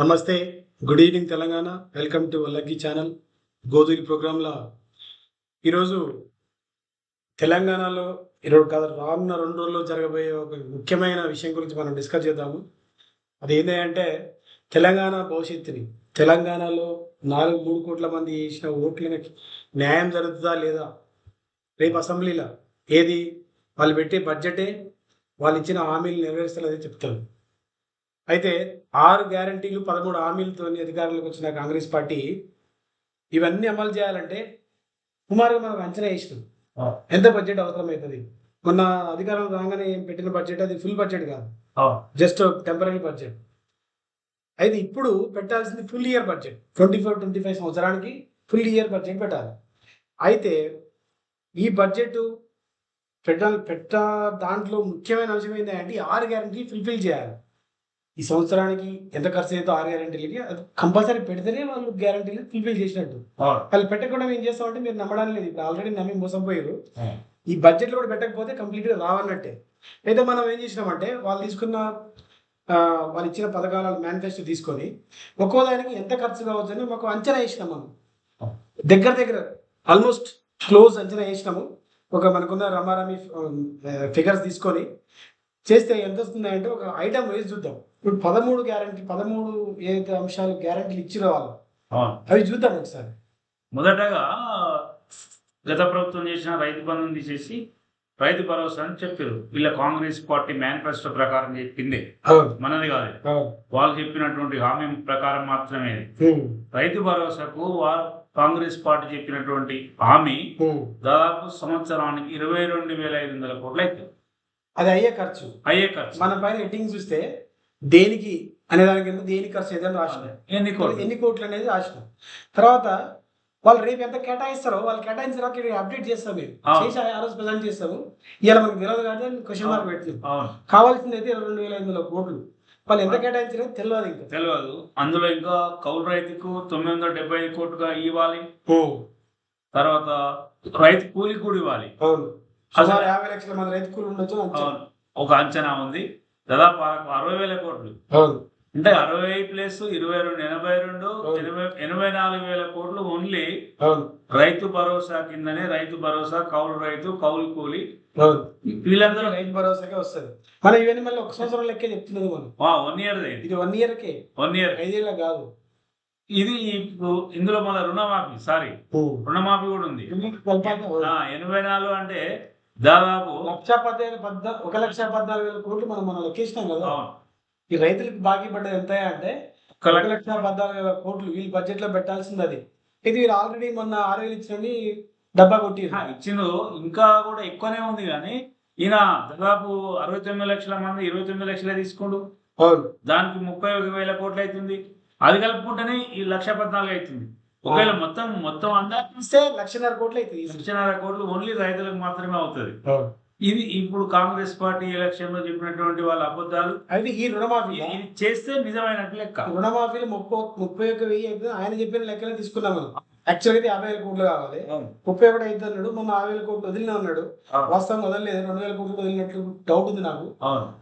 నమస్తే good evening Telangana. Welcome to lucky channel Godhuli ప్రోగ్రాంలో. ఈరోజు తెలంగాణలో ఈరోజు కాదు రానున్న రెండు రోజుల్లో జరగబోయే ఒక ముఖ్యమైన విషయం గురించి మనం డిస్కస్ చేద్దాము. అది ఏంటంటే తెలంగాణ భవిష్యత్తుని తెలంగాణలో నాలుగు మూడు కోట్ల మంది వేసిన ఓట్లకి న్యాయం జరుగుతుందా లేదా? రేపు అసెంబ్లీలో ఏది? వాళ్ళు పెట్టే బడ్జెటే వాళ్ళు ఇచ్చిన హామీలు నెరవేరుస్తలేదని చెప్తారు. అయితే ఆరు గ్యారంటీలు పదమూడు హామీలతో అధికారంలోకి వచ్చిన కాంగ్రెస్ పార్టీ ఇవన్నీ అమలు చేయాలంటే సుమారుగా మనం అంచనా వేసినాం ఎంత బడ్జెట్ అవసరమవుతుంది మొన్న అధికారం రాగానే పెట్టిన బడ్జెట్? అది ఫుల్ బడ్జెట్ కాదు. Just temporary budget. అయితే ఇప్పుడు పెట్టాల్సింది full year budget. Twenty four twenty five సంవత్సరానికి ఫుల్ ఇయర్ బడ్జెట్ పెట్టాలి. అయితే ఈ బడ్జెట్ పెట్టాలి పెట్ట దాంట్లో ముఖ్యమైన అంశం ఏంటంటే ఆరు గ్యారంటీ ఫుల్ఫిల్ చేయాలి. ఈ సంవత్సరానికి ఎంత ఖర్చు అవుతుందో ఆరు గ్యారంటీలకి అది కంపల్సరీ పెడితేనే వాళ్ళు గ్యారంటీలు ఫుల్ఫిల్ చేసినట్టు. వాళ్ళు పెట్టకుండా ఏం చేస్తామంటే మీరు నమ్మడానికి లేదు. ఇప్పుడు ఆల్రెడీ నమ్మి మోసం పోయారు. ఈ బడ్జెట్లో కూడా పెట్టకపోతే కంప్లీట్గా రావన్నట్టే. అయితే మనం ఏం చేసినామంటే వాళ్ళు తీసుకున్న వాళ్ళు ఇచ్చిన పథకాల మేనిఫెస్టో తీసుకొని ఒక్కో దానికి ఎంత ఖర్చు కావచ్చు అని మాకు అంచనా వేసినాం మనం. దగ్గర దగ్గర ఆల్మోస్ట్ క్లోజ్ అంచనా వేసినాము. ఒక మనకున్న రమారమి ఫిగర్స్ తీసుకొని చేస్తే ఎంత వస్తుంది అంటే ఒక ఐటమ్ వేసి చూద్దాం. ఇప్పుడు పదమూడు గ్యారంటీ పదమూడు ఏదైతే అంశాలు గ్యారంటీలు ఇచ్చిన వాళ్ళు అవి చూద్దాం ఒకసారి. మొదటగా గత ప్రభుత్వం చేసిన రైతు బంధుని తీసేసి రైతు భరోసా అని చెప్పారు. వీళ్ళ కాంగ్రెస్ పార్టీ మేనిఫెస్టో ప్రకారం చెప్పిందే. మనది కాదు. వాళ్ళు చెప్పినటువంటి హామీ ప్రకారం మాత్రమే రైతు భరోసాకు కాంగ్రెస్ పార్టీ చెప్పినటువంటి హామీ. దాదాపు సంవత్సరానికి ఇరవై రెండు వేల ఐదు వందల కోట్లు అవుతుంది అది అయ్యే ఖర్చు. అయ్యే ఖర్చు. మన పైన హెడ్డింగ్ చూస్తే దేనికి అనే దాని కింద దేనికి ఖర్చు ఏదని రాసిన. ఎన్ని కోట్లు? ఎన్ని కోట్లు అనేది రాసిన. తర్వాత వాళ్ళు రేపు ఎంత కేటాయిస్తారో వాళ్ళు కేటాయించిన తర్వాత అప్డేట్ చేస్తాం మేము. చేసి ఆ రోజు ప్రజెంట్ చేస్తాము. ఇవాళ మనకు తెలియదు కాబట్టి క్వశ్చన్ మార్క్ పెడుతుంది కావాల్సింది అయితే ఇరవై రెండు వేల ఐదు వందల కోట్లు. వాళ్ళు ఎంత కేటాయించారో తెలియదు ఇంకా. తెలియదు. అందులో ఇంకా కౌలు రైతుకు తొమ్మిది వందల డెబ్బై ఐదు కోట్లుగా ఇవ్వాలి. తర్వాత రైతు కూలి కూడా ఇవ్వాలి. అవును. సుమారు యాభై లక్షల మంది రైతు కూలీలు ఉండొచ్చు. ఒక అంచనా ఉంది. దాదాపు అర- అరవై వేల కోట్లు. అంటే అరవై ప్లస్ ఇరవై రెండు ఎనభై రెండు. ఎనభై ఎనభై నాలుగు వేల కోట్లు ఓన్లీ రైతు భరోసా కిందనే రైతు భరోసా కౌలు రైతు కౌలు కూలి. వీళ్ళందరూ రైతు భరోసాకే వస్తుంది. మనం ఇవన్నీ మళ్ళీ ఒక సంవత్సరం లెక్కే చెప్తున్నది మనం. వన్ ఇయర్ ఇది వన్ ఇయర్కే వన్ ఇయర్ ఐదేళ్ళ కాదు. ఇది ఇప్పుడు ఇందులో మన రుణమాఫీ సారీ. రుణమాఫీ కూడా ఉంది. ఆ, ఎనభై నాలుగు అంటే దాదాపు లక్ష పదిహేను పద్ద ఒక లక్ష పద్నాలుగు వేల కోట్లు మనం మనం లెక్కేసినాం కదా. ఈ రైతులకు బాకీ పడ్డది ఎంత అంటే ఒక లక్ష- పద్నాలుగు వేల కోట్లు వీళ్ళు బడ్జెట్లో పెట్టాల్సింది అది. ఇది వీళ్ళు ఆల్రెడీ మొన్న ఆరు వేలు ఇచ్చినని డబ్బా కొట్టి ఆ, ఇచ్చిండు. ఇంకా కూడా ఎక్కువనే ఉంది కానీ ఈయన దాదాపు అరవై తొమ్మిది లక్షల మంది ఇరవై తొమ్మిది లక్షలే తీసుకుండు. దానికి ముప్పై ఒక వేల కోట్లు అవుతుంది. అది కలుపుకుంటేనే ఈ లక్ష పద్నాలుగు అవుతుంది. ఒకవేళ మొత్తం మొత్తం అందా ఇస్తే లక్షన్నర కోట్లు అవుతుంది లక్షన్నర కోట్లు ఓన్లీ రైతులకు మాత్రమే అవుతుంది. ఇది ఇప్పుడు కాంగ్రెస్ పార్టీ ఎలక్షన్లో చెప్పినటువంటి వాళ్ళ అబద్ధాలు. అయితే ఈ రుణమాఫీ ఇది చేస్తే నిజమైనట్టు లెక్క. రుణమాఫీలు ముప్పై ముప్పై ఒక్క వెయ్యి అయితే ఆయన చెప్పిన లెక్కలే తీసుకున్నాం మనం. యాక్చువల్గా అయితే యాభై వేల కోట్లు కావాలి. ముప్పై ఒకటి అయితే అన్నాడు మొన్న యాభై వేల కోట్లు వదిలిన అన్నాడు. వాస్తవం వదలలేదు రెండు వేల కోట్లు వదిలినట్లు డౌట్ ఉంది నాకు.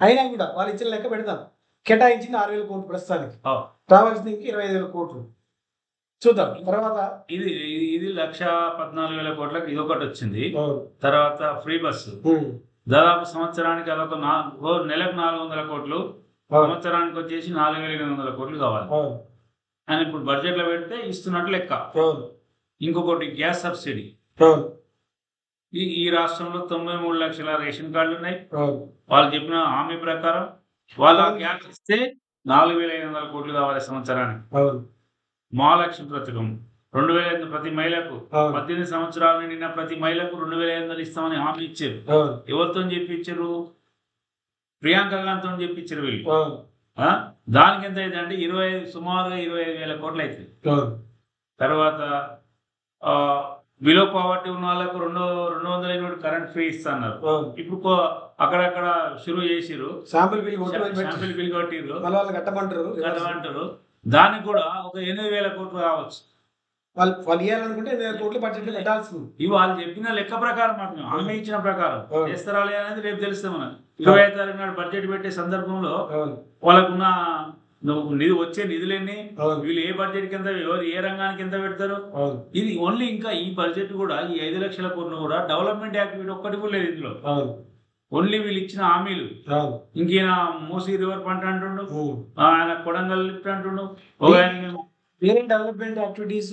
అయినా కూడా వాళ్ళు ఇచ్చిన లెక్క పెడతాం కేటాయించింది ఆరు వేల కోట్లు ప్రస్తుతానికి. రావాల్సింది ఇరవై ఐదు వేల కోట్లు. చూద్దాం తర్వాత ఇది ఇది- లక్ష పద్నాలుగు వేల కోట్లకు ఇది ఒకటి వచ్చింది తర్వాత ఫ్రీ బస్సు. దాదాపు సంవత్సరానికి అదొక నెలకు నాలుగు వందల కోట్లు సంవత్సరానికి వచ్చేసి నాలుగు వేల ఎనిమిది వందల కోట్లు కావాలి. అని ఇప్పుడు బడ్జెట్లో పెడితే ఇస్తున్నట్టు లెక్క. ఇంకొకటి గ్యాస్ సబ్సిడీ. ఈ ఈ రాష్ట్రంలో తొంభై మూడు లక్షల రేషన్ కార్డులు ఉన్నాయి. వాళ్ళు చెప్పిన హామీ ప్రకారం వాళ్ళ గ్యాస్ ఇస్తే నాలుగు వేల ఐదు వందల కోట్లు కావాలి సంవత్సరానికి. మహాలక్ష్మి పథకం రెండు వేల ఐదు ప్రతి మహిళకు. పద్దెనిమిది సంవత్సరాలు నిండిన ప్రతి మహిళకు రెండు వేల ఐదు వందలు ఇస్తామని హామీ ఇచ్చారు. ఎవరితో చెప్పి ఇచ్చారు ప్రియాంక గాంధీతో చెప్పి ఇచ్చారు వీళ్ళు? దానికి ఎంత అయితే అంటే ఇరవై ఐదు సుమారుగా ఇరవై ఐదు వేల కోట్లు అవుతుంది. తర్వాత బిలో పావర్టీ ఉన్న వాళ్ళకు రెండు రెండు వందల యూనిట్ కరెంట్ ఫ్రీ ఇస్తున్నారు. ఇప్పుడు అక్కడక్కడ షురు చేసిరు శాంపుల్ బిల్ శాంపిల్ బిల్ వాళ్ళు కట్టమంటారు. కట్టమంటారు. దానికి కూడా ఒక ఎనిమిది వేల కోట్లు కావచ్చు. వాళ్ళు వాళ్ళు ఇవ్వాలనుకుంటే ఎనిమిది వేల కోట్లు బడ్జెట్ పెట్టాల్సింది. ఇవి వాళ్ళు చెప్పిన లెక్క ప్రకారం మాత్రమే. హామీ ఇచ్చిన ప్రకారం. చేస్తారా అనేది రేపు తెలుస్తుంది మనకు ఇరవై ఐదు తారీఖు నాడు బడ్జెట్ పెట్టే సందర్భంలో. వాళ్ళకున్న నిధి వచ్చే నిధులన్నీ వీళ్ళు ఏ బడ్జెట్ కింద ఎవరు ఏ రంగానికి కింద పెడతారు? ఇది ఓన్లీ ఇంకా ఈ బడ్జెట్ కూడా ఈ ఐదు లక్షల కోట్లు కూడా డెవలప్మెంట్ యాక్టివిటీ ఒక్కటి కూడా లేదు ఇందులో. ఓన్లీ వీళ్ళు ఇచ్చిన హామీలు. ఇంకేనా మూసీ రివర్ పంట అంటుండు. ఆయన కొడంగల్ లిఫ్ట్ అంటుండు? వేరే డెవలప్మెంట్ యాక్టివిటీస్.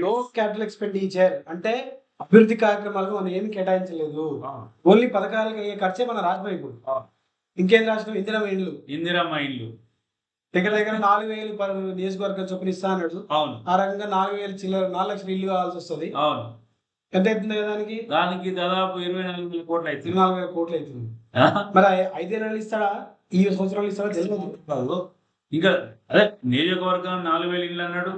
లో క్యాపిటల్ ఎక్స్పెండిచర్ అంటే అభివృద్ధి కార్యక్రమాలకు మనం ఏమి కేటాయించలేదు. ఓన్లీ పథకాలకి అయ్యే ఖర్చే మన రాష్ట్రం ఇప్పుడు. ఇంకేం రాష్ట్రం? ఇందిరా ఇండ్లు ఇందిరమ్మ ఇల్లు దగ్గర దగ్గర నాలుగు వేలు పర్ నియోజకవర్గం చొప్పున ఇస్తా అన్నాడు. అవును. ఆ రకంగా నాలుగు వేలు చిల్లర నాలుగు లక్షలు ఇల్లు కావాల్సి వస్తుంది. అవును. ఎంత అవుతుంది దానికి? దానికి దాదాపు ఇరవై నాలుగు వేల కోట్లు అవుతుంది. ఇరవై నాలుగు వేల కోట్లు అవుతుంది? మరి ఐ- ఐదే నెలలు ఇస్తాడా? ఈ సంవత్సరాలు ఇస్తాడా? తెలియదు. ఇంకా అదే నియోజకవర్గం నాలుగు వేలు ఇల్లు అన్నాడు.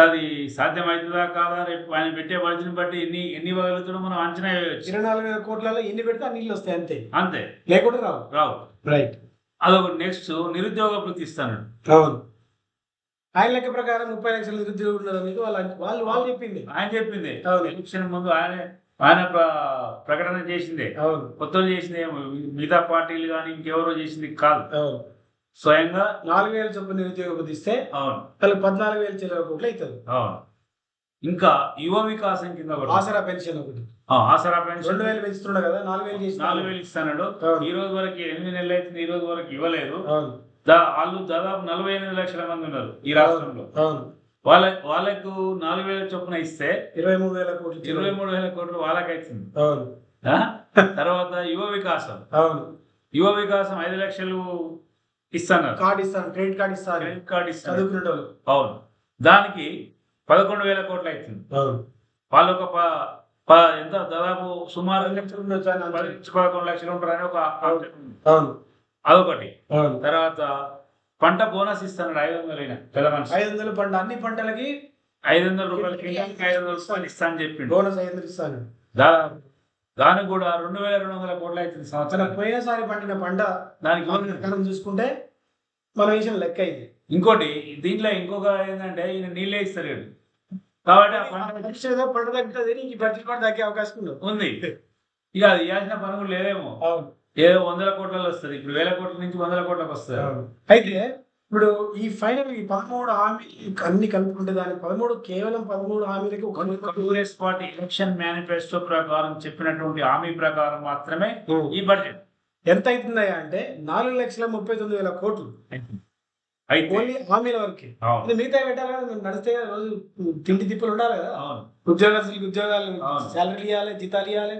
అది సాధ్యమవుతుందా కాదా? రేపు ఆయన పెట్టే బడ్జెట్ బట్టి ఎన్ని ఎన్ని ఇవ్వగలుగుతాడో మనం అంచనా వేయవచ్చు. ఇరవై నాలుగు వేల కోట్లలో ఎన్ని పెడితే అన్ని ఇల్లు వస్తాయి అంతే. అంతే. లేకుండా రావు. రావు. రైట్. అదొక నెక్స్ట్ నిరుద్యోగ వృత్తి ఇస్తాడు. అవును. ఆయన లెక్క ప్రకారం ముప్పై లక్షల నిరుద్యోగులు ఉన్నారు అనేది వాళ్ళ వాళ్ళు వాళ్ళు చెప్పింది. ఆయన చెప్పింది. ఎలక్షన్ ముందు ఆయన ఆయన ప్ర- ప్రకటన చేసిందే. అవును. కొత్తలు చేసింది. మిగతా పార్టీలు కానీ ఇంకెవరో చేసింది కాదు. అవును. స్వయంగా నాలుగు వేల చొప్పున నిరుద్యోగ వృత్తి ఇస్తే అవును. వాళ్ళకి పద్నాలుగు వేల చిల్లర కోట్లు అవుతుంది. అవును. ఇంకా యువ వికాసం కింద ఆసరా పెన్షన్ ఒకటి. ఆసరా పెన్షన్ రెండు వేలు పెంచుతుండ కదా నాలుగు వేలు నాలుగు వేలు ఇస్తాడు. ఈ రోజు వరకు ఎనిమిది నెలలు అయితే ఈ రోజు వరకు ఇవ్వలేదు. వాళ్ళు దాదాపు నలభై ఎనిమిది లక్షల మంది ఉన్నారు ఈ రాష్ట్రంలో. అవును. వాళ్ళ వాళ్ళకు నాలుగు వేల చొప్పున ఇస్తే ఇరవై మూడు వేల కోట్లు. ఇరవై మూడు వేల కోట్లు వాళ్ళకి అవుతుంది అవును. ఆ? తర్వాత యువ వికాసం. అవును. యువ వికాసం ఐదు లక్షలు ఇస్తున్నారు. కార్డు ఇస్తాను. క్రెడిట్ కార్డు ఇస్తాను. క్రెడిట్ కార్డు వాళ్ళు అవును. దానికి పదకొండు వేల కోట్లు అవుతుంది అవును. వాళ్ళు ఒక ఎంత? దాదాపు సుమారు పదకొండు లక్షలు ఉంటారని ఒక. అవును. అదొకటి. తర్వాత పంట బోనస్ ఇస్తాను ఐదు వందలు అయినా పెద్ద మనిషి. ఐదు వందల పంట అన్ని పంటలకి ఐదు వందల రూపాయలు ఐదు వందల రూపాయలు ఇస్తా అని చెప్పిండు. బోనస్ ఐదు వందలు ఇస్తాను దానికి కూడా రెండు వేల రెండు వందల కోట్లు అవుతుంది సంవత్సరం. పోయినసారి పండిన పంట దానికి ప్రకారం చూసుకుంటే మన విషయం లెక్క ఇది. ఇంకోటి దీంట్లో ఇంకొక ఏంటంటే ఈయన నీళ్ళే ఇస్తారు. కాబట్టి ఆ పంట పంట తగ్గుతుంది నీకు ఈ బడ్జెట్ కూడా తగ్గే అవకాశం ఉంది. ఇక అది ఇవ్వాల్సిన పని కూడా లేదేమో అవును. ఏదో వందల కోట్లలో వస్తుంది? ఇప్పుడు వేల కోట్ల నుంచి వందల కోట్లకు వస్తుంది? అవును. అయితే ఇప్పుడు ఈ ఫైనల్ ఈ పదమూడు హామీలు అన్ని కలుపుకుంటే దానికి పదమూడు కేవలం పదమూడు హామీలకి ఒక కాంగ్రెస్ పార్టీ ఎలక్షన్ మేనిఫెస్టో ప్రకారం చెప్పినటువంటి హామీ ప్రకారం మాత్రమే. ఈ బడ్జెట్. ఎంత అవుతుందయ్యా అంటే నాలుగు లక్షల ముప్పై తొమ్మిది వేల కోట్లు. అయితే ఓన్లీ హామీల వరకే. మిగతా పెట్టాలి నడిస్తే రోజు తిండి తిప్పులు ఉండాలి కదా. అవును. ఉద్యోగస్తులకి ఉద్యోగాలు. శాలరీ ఇవ్వాలి జీతాలు ఇవ్వాలి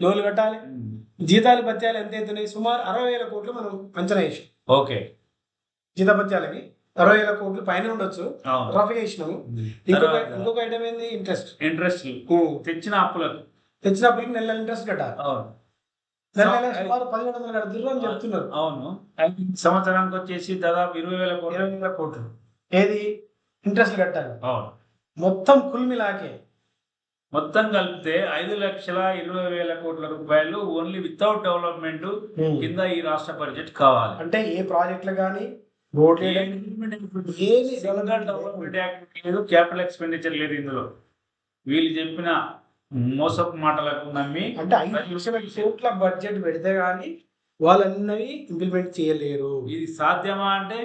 లోన్లు కట్టాలి. జీతాలు పత్యాలు ఎంత అవుతున్నాయి? సుమారు అరవై వేల కోట్లు మనం అంచనా వేసాం ఓకే. జీతపత్యాలకి అరవై వేల కోట్లు పైన ఉండొచ్చు. అవును. రఫ్గా వేసినాము ఇంకొక ఐటమ్ ఏంది? ఇంట్రెస్ట్ ఇంట్రెస్ట్ తెచ్చిన అప్పులకు. తెచ్చినప్పటికి నెల నెల ఇంట్రెస్ట్ కట్టాలి అవును. నెల నెల సుమారు పదిహేడు వందలు కడుతున్నారు అని చెప్తున్నారు. అవును. సంవత్సరానికి వచ్చేసి దాదాపు ఇరవై వేల కోట్లు. ఇరవై వేల కోట్లు. ఏది? ఇంట్రెస్ట్ కట్టాలి. అవును. మొత్తం కుల్మిలాకే మొత్తం కలిపితే ఐదు లక్షల ఇరవై వేల కోట్ల రూపాయలు ఓన్లీ వితౌట్ డెవలప్మెంట్ కింద ఈ రాష్ట్ర బడ్జెట్ కావాలి. అంటే ఏ ప్రాజెక్టులు కానీ డెవలప్మెంట్ యాక్టివిటీ లేదు. క్యాపిటల్ ఎక్స్పెండిచర్ లేదు. ఇందులో. వీళ్ళు చెప్పిన మోసపు మాటలకు నమ్మి అంటే ఐదు లక్షల కోట్ల బడ్జెట్ పెడితే గానీ వాళ్ళన్నవి ఇంప్లిమెంట్ చేయలేరు. ఇది సాధ్యమా అంటే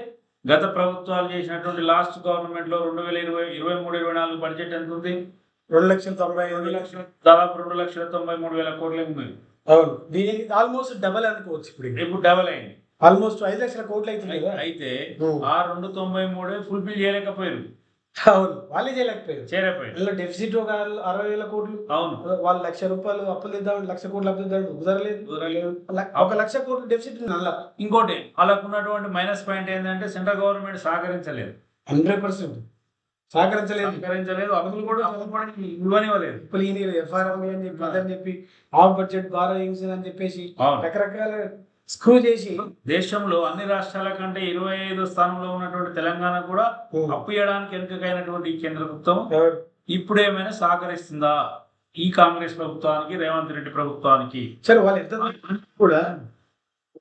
గత ప్రభుత్వాలు చేసినటువంటి లాస్ట్ గవర్నమెంట్లో రెండు వేల ఇరవై ఇరవై మూడు ఇరవై నాలుగు బడ్జెట్ ఎంత ఉంది రెండు లక్షల తొంభై రెండు లక్షలు దాదాపు రెండు లక్షల తొంభై మూడు వేల కోట్లే ఉంది. అవును. దీనికి ఆల్మోస్ట్ డబల్ అనుకోవచ్చు ఇప్పుడు ఇప్పుడు డబల్ అయింది. ఆల్మోస్ట్ ఐదు లక్షల కోట్లు అవుతుంది అయితే. ఆ. రెండు తొంభై మూడే ఫుల్ఫిల్ చేయలేకపోయారు. అవును. వాళ్ళే చేయలేకపోయారు. చేరపోయారు అందులో డెఫిసిట్ ఒక అరవై వేల కోట్లు. అవును. వాళ్ళు లక్ష రూపాయలు అప్పులు ఇద్దాం లక్ష కోట్లు అప్పులు ఇద్దాం కుదరలేదు. కుదరలేదు. ఒక లక్ష కోట్లు డెఫిసిట్ నల్ల ఇంకోటి వాళ్ళకు ఉన్నటువంటి మైనస్ పాయింట్ ఏంటంటే సెంట్రల్ గవర్నమెంట్ సహకరించలేదు. Hundred percent. సహకరించలేదు. సహకరించలేదు. అప్పులు కూడా చదువుకోవడానికి ఇవ్వనివ్వలేదు ఇప్పుడు ఈయన ఎఫ్ఆర్ఎం అని చెప్పి అదని చెప్పి ఆఫ్ బడ్జెట్ బారోయింగ్స్ అని చెప్పేసి రకరకాల స్క్రూ చేసి దేశంలో అన్ని రాష్ట్రాల కంటే ఇరవై ఐదో స్థానంలో ఉన్నటువంటి తెలంగాణ కూడా అప్పు ఇవ్వడానికి ఎంపికైనటువంటి కేంద్ర ప్రభుత్వం? ఇప్పుడు ఏమైనా సహకరిస్తుందా? ఈ కాంగ్రెస్ ప్రభుత్వానికి రేవంత్ రెడ్డి ప్రభుత్వానికి? సరే వాళ్ళు ఎంత కూడా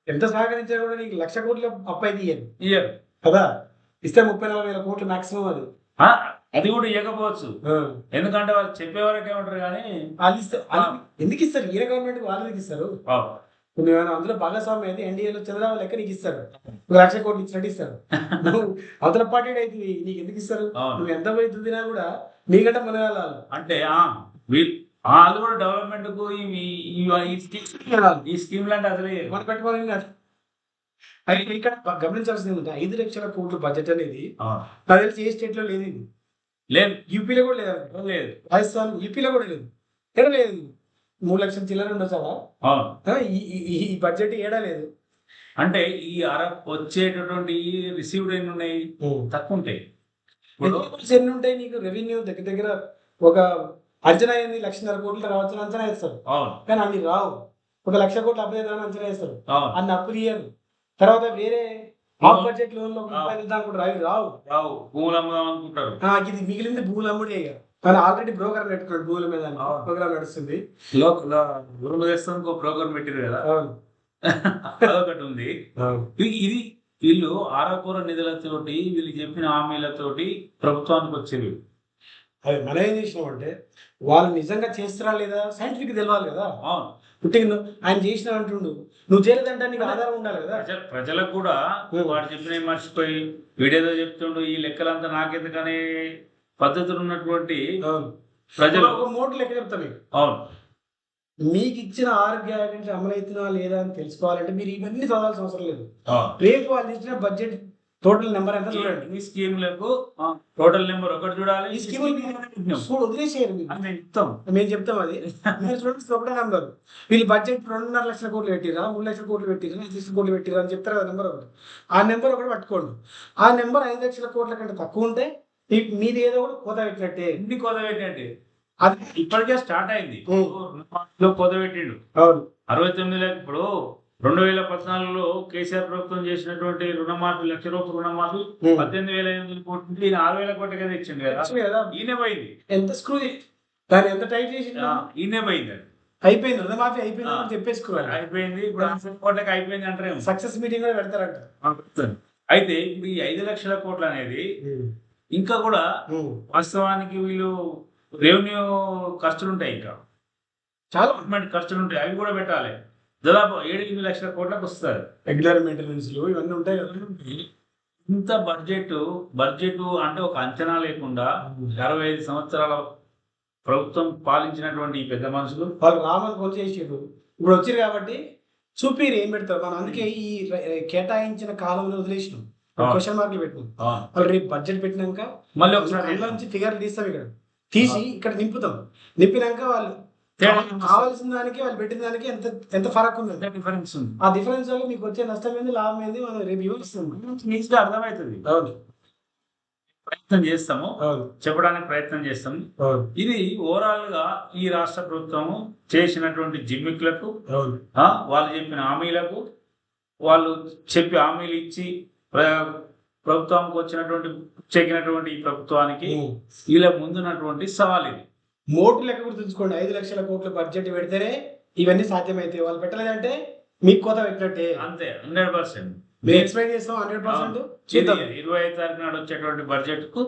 ఎంత సహకరించారు కూడా నీకు లక్ష కోట్ల అప్పు అయితే ఇయ్యరు. కదా? ఇస్తే ముప్పై నలభై వేల కోట్లు మాక్సిమం అది. అది కూడా ఇవ్వకపోవచ్చు. ఎందుకంటే వాళ్ళు చెప్పే వరకు ఏమంటారు కానీ వాళ్ళు ఇస్తే వాళ్ళు ఎందుకు ఇస్తారు? ఈయన గవర్నమెంట్ వాళ్ళు ఇస్తారు. నువ్వు ఏమైనా అందులో భాగస్వామి అయితే ఎన్డీఏలో చంద్రబాబు లెక్క నీకు ఇస్తారు. ఒక లక్ష కోట్లు ఇచ్చినట్టు ఇస్తారు. నువ్వు అవతల పార్టీ అయితే నీకు ఎందుకు ఇస్తారు? నువ్వు ఎంత పోయి దుద్దినా కూడా నీకంటే మన వాళ్ళు అంటే ఆ, వీళ్ళు కూడా డెవలప్మెంట్కు ఈ- స్కీమ్ లాంటి అసలు మన పెట్టుకోవాలని కాదు. అయితే ఇక్కడ గమనించాల్సింది ఏంటంటే ఐదు లక్షల కోట్ల బడ్జెట్ అనేది. నాకు తెలిసి ఏ స్టేట్లో లేదు ఇది. లేదు. యూపీలో కూడా లేదు? లేదు. రాజస్థాన్ యూపీలో కూడా లేదు. ఎక్కడ లేదు మూడు లక్షల చిల్లర ఆ, ఈ బడ్జెట్ ఏడా లేదు? అంటే ఈ అర వచ్చేటటువంటి రిసీవ్డ్ ఎన్ని ఉన్నాయి? తక్కువ ఉంటాయి. ఎన్ని ఉంటాయి నీకు? రెవెన్యూ దగ్గర దగ్గర ఒక అంచనా అయింది లక్షన్నర కోట్లు రావచ్చు అంచనా వేస్తారు. కానీ అన్ని రావు. ఒక లక్ష కోట్లు అప్లై అంచనా వేస్తారు. అన్ని అప్పు తీయరు తర్వాత వేరే ఆఫ్ బడ్జెట్ లోన్లో అవి రావు. రావు. భూములు అమ్ముదాం అనుకుంటారు. ఆ, ఇది మిగిలింది భూములు అమ్ముడే కానీ ఆల్రెడీ బ్రోకర్ పెట్టుకున్నాడు భూముల మీద. ప్రోగ్రామ్ నడుస్తుంది. భూములు ఇంకో ప్రోగ్రామ్ పెట్టారు కదా. అదొకటి ఉంది. ఇది వీళ్ళు ఆరోపూర నిధులతోటి వీళ్ళు చెప్పిన హామీలతోటి ప్రభుత్వానికి వచ్చేవి అదే మనం ఏం చేసినాం అంటే వాళ్ళు నిజంగా చేస్తారా లేదా? సైంటిఫిక్ తెలవాలి కదా. పుట్టి ఆయన చేసిన అంటుండు నువ్వు చేయలేదంటే నీకు ఆధారం ఉండాలి కదా. ప్రజ- ప్రజలకు కూడా వాడు చెప్పినవి మర్చిపోయి వీడేదో చెప్తుండు ఈ లెక్కలంతా నాకెందుకనే పద్ధతులు ఉన్నటువంటి ప్రజలు ఒక మోటు లెక్క చెప్తా మీకు. అవును. మీకు ఇచ్చిన ఆరోగ్య గ్యారెంటీ అమలు అవుతుందా లేదా అని తెలుసుకోవాలంటే మీరు ఇవన్నీ చదవాల్సిన అవసరం లేదు. రేపు వాళ్ళు ఇచ్చిన బడ్జెట్ టోటల్ నెంబర్ ఎంత చూడండి. ఈ స్కీమ్లకు టోటల్ నెంబర్ ఒకటి చూడాలి. ఈ స్కీమ్ చూడు వదిలేసేయరు అంటే ఇస్తాం మేము చెప్తాం అది. మీరు చూడండి ఒకటే నెంబర్. వీళ్ళు బడ్జెట్ రెండున్నర లక్షల కోట్లు పెట్టిరా మూడు లక్షల కోట్లు పెట్టిరా ఐదు లక్షల కోట్లు పెట్టిరా అని చెప్తారు కదా నెంబర్ ఒకటి. ఆ నెంబర్ ఒకటి పట్టుకోండి. ఆ నెంబర్ ఐదు లక్షల కోట్ల కంటే తక్కువ ఉంటే మీది ఏదో కూడా కోత పెట్టినట్టే. ఎన్ని కోత పెట్టండి అది ఇప్పటికే స్టార్ట్ అయింది. కోత పెట్టిండు. అరవై తొమ్మిది ఇప్పుడు రెండు వేల పద్నాలుగులో కేసీఆర్ ప్రభుత్వం చేసినటువంటి రుణమాఫీ లక్ష రూపాయల రుణమాఫీ పద్దెనిమిది వేల ఎనిమిది వందల కోట్లు ఈయన ఆరు వేల కోట్ల కదా. ఇచ్చిండు కదా. ఈయనే పోయింది. ఎంత స్క్రూ దాన్ని ఎంత టైట్ చేసి ఈయనే పోయింది అది. అయిపోయింది రుణమాఫీ అయిపోయింది అని చెప్పేసుకోవాలి. అయిపోయింది ఇప్పుడు కోట్లకి అయిపోయింది అంటారేమో. సక్సెస్ మీటింగ్ కూడా పెడతారంట. అయితే ఇప్పుడు ఈ ఐదు లక్షల కోట్లు అనేది ఇంకా కూడా వాస్తవానికి వీళ్ళు రెవెన్యూ ఖర్చులు ఉంటాయి ఇంకా. చాలా. ఖర్చులు ఉంటాయి అవి కూడా పెట్టాలి. దాదాపు ఏడు ఎనిమిది లక్షల కోట్లకు వస్తారు. రెగ్యులర్ మెయింటెనెన్స్ ఇవన్నీ ఉంటాయి కదా. ఇంత బడ్జెట్ బడ్జెట్ అంటే ఒక అంచనా లేకుండా అరవై ఐదు సంవత్సరాల ప్రభుత్వం పాలించినటువంటి ఈ పెద్ద మనుషులు? వాళ్ళు రామని కొంచెం చేసారు ఇప్పుడు వచ్చారు కాబట్టి చూపిరు ఏం పెడతారు. మనం అందుకే ఈ కేటాయించిన కాలంలో వదిలేసినాం. క్వశ్చన్ మార్కులు పెట్టినాం. వాళ్ళు రేపు బడ్జెట్ పెట్టినాక మళ్ళీ ఒకసారి నుంచి ఫిగర్లు తీస్తాం ఇక్కడ. తీసి ఇక్కడ నింపుతాం. నింపినాక వాళ్ళు కావాల్సిన దానికి వాళ్ళు పెట్టిన దానికి ఎంత ఎంత ఫరక్ ఉంది? డిఫరెన్స్ ఉంది. ఆ డిఫరెన్స్ వల్ల మీకు వచ్చే నష్టం ఏంది? లాభం ఏంది? మనం రేపు వివరిస్తాం ఈజీగా అర్థమవుతుంది. అవును. ప్రయత్నం చేస్తాము. చెప్పడానికి ప్రయత్నం అవును. ఇది ఓవరాల్గా ఈ రాష్ట్ర ప్రభుత్వము చేసినటువంటి జిమ్మిక్లకు వాళ్ళు చెప్పిన హామీలకు వాళ్ళు చెప్పి హామీలు ఇచ్చి ప్ర- ప్రభుత్వానికి వచ్చినటువంటి చెక్కినటువంటి ఈ ప్రభుత్వానికి. వీళ్ళ ముందున్నటువంటి సవాల్ ఇది. మోటు లెక్క గుర్తుంచుకోండి. ఐదు లక్షల కోట్ల బడ్జెట్ పెడితేనే ఇవన్నీ సాధ్యమైతే వాళ్ళు పెట్టలేదంటే మీకు కోత పెట్టినట్టే. అంతే హండ్రెడ్ పర్సెంట్ మేము ఎక్స్ప్లెయిన్ చేస్తాం హండ్రెడ్ పర్సెంట్ ఇరవై ఐదు తారీఖు నాడు వచ్చేటువంటి బడ్జెట్కు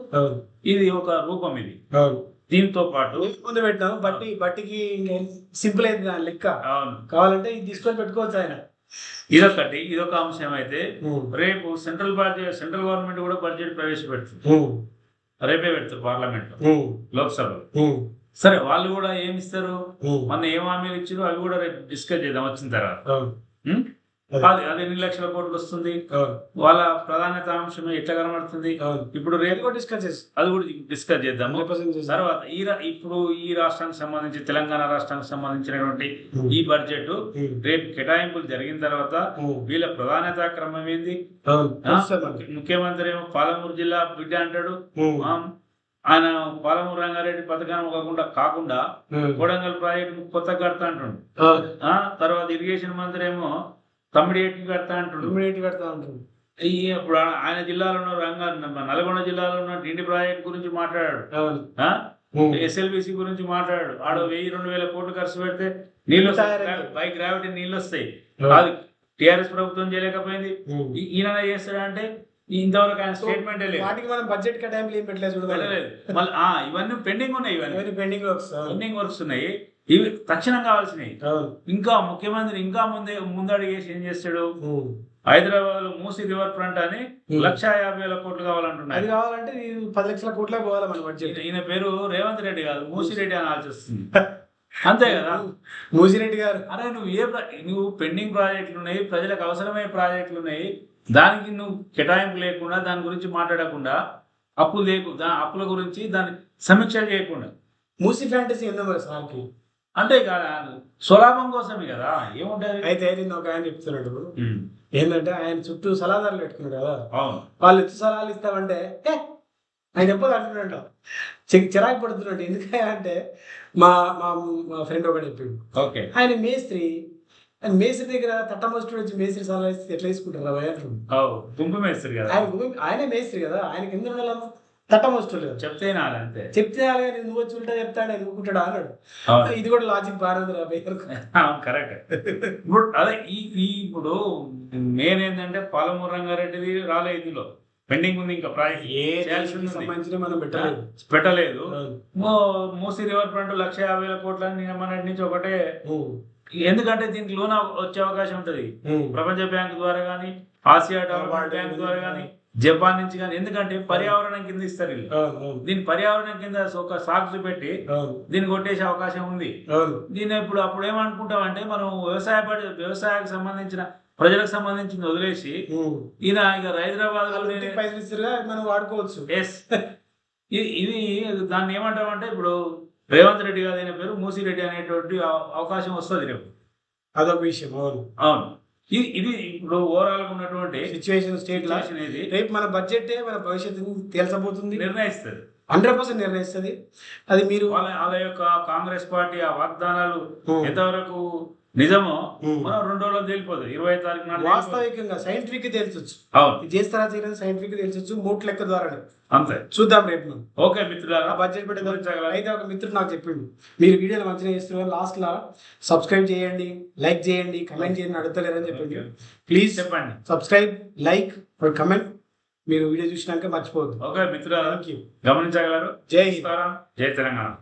ఇది ఒక రూపం ఇది. దీంతో పాటు ముందు పెట్టినాం బట్టి బట్టికి సింపుల్ అయింది దాని లెక్క. అవును. కావాలంటే ఇది తీసుకొని పెట్టుకోవచ్చు ఆయన. ఇదొకటి ఇదొక అంశం అయితే రేపు సెంట్రల్ బడ్జెట్ సెంట్రల్ గవర్నమెంట్ కూడా బడ్జెట్ ప్రవేశపెడుతుంది. రేపే పెడతారు పార్లమెంట్. లో లోక్సభలో సరే వాళ్ళు కూడా ఏమి ఇస్తారు? మొన్న ఏం హామీలు ఇచ్చారో అవి కూడా రేపు డిస్కస్ చేద్దాం వచ్చిన తర్వాత? అదే. అది ఎన్ని లక్షల కోట్లు వస్తుంది? వాళ్ళ ప్రాధాన్యత అంశం ఎట్లా కనబడుతుంది? ఇప్పుడు రేపు డిస్కస్ చేసి అది కూడా డిస్కస్ చేద్దాము. 100% చేసి. తర్వాత ఈ ఇప్పుడు ఈ రాష్ట్రానికి సంబంధించి తెలంగాణ రాష్ట్రానికి సంబంధించినటువంటి. ఈ బడ్జెట్. రేపు కేటాయింపులు జరిగిన తర్వాత. వీళ్ళ ప్రాధాన్యత క్రమం ఏంది. ముఖ్యమంత్రి ఏమో పాలమూరు జిల్లా బిడ్డ అంటాడు. ఆయన పాలమూరు రంగారెడ్డి పథకం కాకుండా కాకుండా. కొడంగల్ ప్రాజెక్టు కొత్త కడతా అంటుండు. తర్వాత ఇరిగేషన్ మంత్రి ఏమో తమ్మిడి ఎట్టి కడతా అంటుండు. ఇమ్మీడియట్ కడతా ఉంటుంది ఈ ఇప్పుడు ఆయన జిల్లాలో ఉన్న రంగా నల్గొండ జిల్లాలో ఉన్న డిండి ప్రాజెక్ట్ గురించి మాట్లాడాడు. ఎస్ఎల్బిసి గురించి మాట్లాడాడు. ఆడ వెయ్యి రెండు వేల కోట్లు ఖర్చు పెడితే నీళ్ళు. బై గ్రావిటీ నీళ్ళు వస్తాయి. అది టిఆర్ఎస్ ప్రభుత్వం చేయలేకపోయింది. ఈయన చేస్తాడంటే ఇంతవరకు ఆయన స్టేట్మెంట్ వాటికి మనం బడ్జెట్ కేటాయింపులు ఏం పెట్టలేదు చూడలేదు. మళ్ళీ ఆ, ఇవన్నీ పెండింగ్ ఉన్నాయి ఇవన్నీ. పెండింగ్ వస్తాయి పెండింగ్ వర్క్స్ ఉన్నాయి. ఇవి తక్షణం కావాల్సినవి. ఇంకా ముఖ్యమంత్రి ఇంకా ముందే ముందడిగేసి ఏం చేస్తాడు. హైదరాబాద్లో మూసి రివర్ ఫ్రంట్ అని. లక్ష యాభై వేల కోట్లు అది కావాలంటున్నాయి కావాలంటే ఇది పది లక్షల కోట్ల పోవాలి మన బడ్జెట్ ఈయన- పేరు రేవంత్ రెడ్డి కాదు మూసి రెడ్డి అని ఆలోచిస్తుంది. అంతే కదా? మూసిరెడ్డి గారు. అరే నువ్వు ఏ నువ్వు పెండింగ్ ప్రాజెక్టులు ఉన్నాయి ప్రజలకు అవసరమయ్యే ప్రాజెక్టులు ఉన్నాయి దానికి నువ్వు కేటాయింపు లేకుండా దాని గురించి మాట్లాడకుండా అప్పులు లేకు దా అప్పుల గురించి దాని సమీక్ష చేయకుండా. మూసి ఫ్యాంటసీ ఏందో మరి సార్కి? అంటే ఇక స్వలాభం కోసమే కదా ఏముంటది? అయితే నిన్న ఒక ఆయన చెప్తున్నాడు ఏంటంటే ఆయన చుట్టూ సలహాదారులు పెట్టుకున్నాడు కదా. వాళ్ళు ఎత్తు సలహాలు ఇస్తామంటే "ఏ, ఆయన చెప్పదు అంటున్నాడు చిరాకు పడుతున్నాడు. ఎందుకంటే మా మా ఫ్రెండ్ ఒకటి చెప్పిండు. ఓకే. ఆయన మేస్త్రి ఆయన మేస్త్రి దగ్గర తట్టమస్తుడు వచ్చి మేస్త్రి సలహా ఇస్తే ఎట్లా తీసుకుంటారు. అవు గుంపు మేస్తారు కదా? ఆయన ఆయనే మేస్త్రి కదా? ఆయన కింద ఉండాలన్నా తట్టమస్తుడు కదా. చెప్తే అంతే. చెప్తే అలాగే నువ్వు వచ్చి ఉంటా చెప్తాడు నువ్వుకుంటాడా అన్నాడు. ఇది కూడా లాజిక్ బాగుంది రా కరెక్ట్ ఇప్పుడు అదే ఈ ఈ ఇప్పుడు మెయిన్ ఏంటంటే పాలమూరు రంగారెడ్డిది రాలే ఇందులో. పెండింగ్ ఉంది ఇంకా. సంబంధించిన మనం పెట్టలేదు. పెట్టలేదు. మూసీ రివర్ ఫ్రంట్ లక్ష యాభై వేల కోట్ల మొన్నటి నుంచి ఒకటే. ఎందుకంటే దీనికి లోన్ వచ్చే అవకాశం ఉంటది. ప్రపంచ బ్యాంక్ ద్వారా కానీ ఆసియా డెవలప్మెంట్ బ్యాంక్ ద్వారా కానీ జపాన్ నుంచి కానీ ఎందుకంటే పర్యావరణం కింద ఇస్తారు దీని పర్యావరణం కింద ఒక సాక్షి పెట్టి దీన్ని కొట్టేసే అవకాశం ఉంది. దీన్ని ఇప్పుడు అప్పుడు ఏమనుకుంటామంటే మనం వ్యవసాయ వ్యవసాయానికి సంబంధించిన ప్రజలకు సంబంధించింది వదిలేసి. ఈయన ఇక హైదరాబాద్ మనం వాడుకోవచ్చు. ఎస్ ఇది దాన్ని ఏమంటామంటే ఇప్పుడు రేవంత్ రెడ్డి గారు అయిన పేరు మూసీ రెడ్డి అనేటువంటి అవ- అవకాశం వస్తుంది రేపు. అదొక విషయం అవును. అవును. ఇది ఇది ఇప్పుడు ఓవరాల్గా ఉన్నటువంటి సిచ్యువేషన్ స్టేట్ ఇది రేపు మన బడ్జెట్ మన భవిష్యత్తు తేల్చబోతుంది. నిర్ణయిస్తుంది. హండ్రెడ్ పర్సెంట్ నిర్ణయిస్తుంది. అది మీరు వాళ్ళ వాళ్ళ యొక్క కాంగ్రెస్ పార్టీ ఆ వాగ్దానాలు. ఎంతవరకు నిజమో. మనం రెండు రోజుల్లో తేలిపోతుంది ఇరవై తారీఖు నాడు. వాస్తవికంగా సైంటిఫిక్ అవును. ఇది చేస్తారా చేయడం సైంటిఫిక్ తేల్చొచ్చు మూట్ లెక్క ద్వారానే. అంతే. చూద్దాం రేపు ఓకే మిత్రులారా బడ్జెట్ పెట్టే గమనించగలరా? అయితే ఒక మిత్రుడు నాకు చెప్పిండు. మీరు వీడియోలు మంచిగా చేస్తున్నారు లాస్ట్ లా సబ్స్క్రైబ్ చేయండి లైక్ చేయండి కమెంట్ చేయండి అడుగుతలేరని చెప్పిండు. ప్లీజ్ చెప్పండి. సబ్స్క్రైబ్ లైక్ కమెంట్ మీరు వీడియో చూసినాక మర్చిపోవద్దు. ఓకే మిత్రులారా గమనించగలరు. జై జై తెలంగాణ.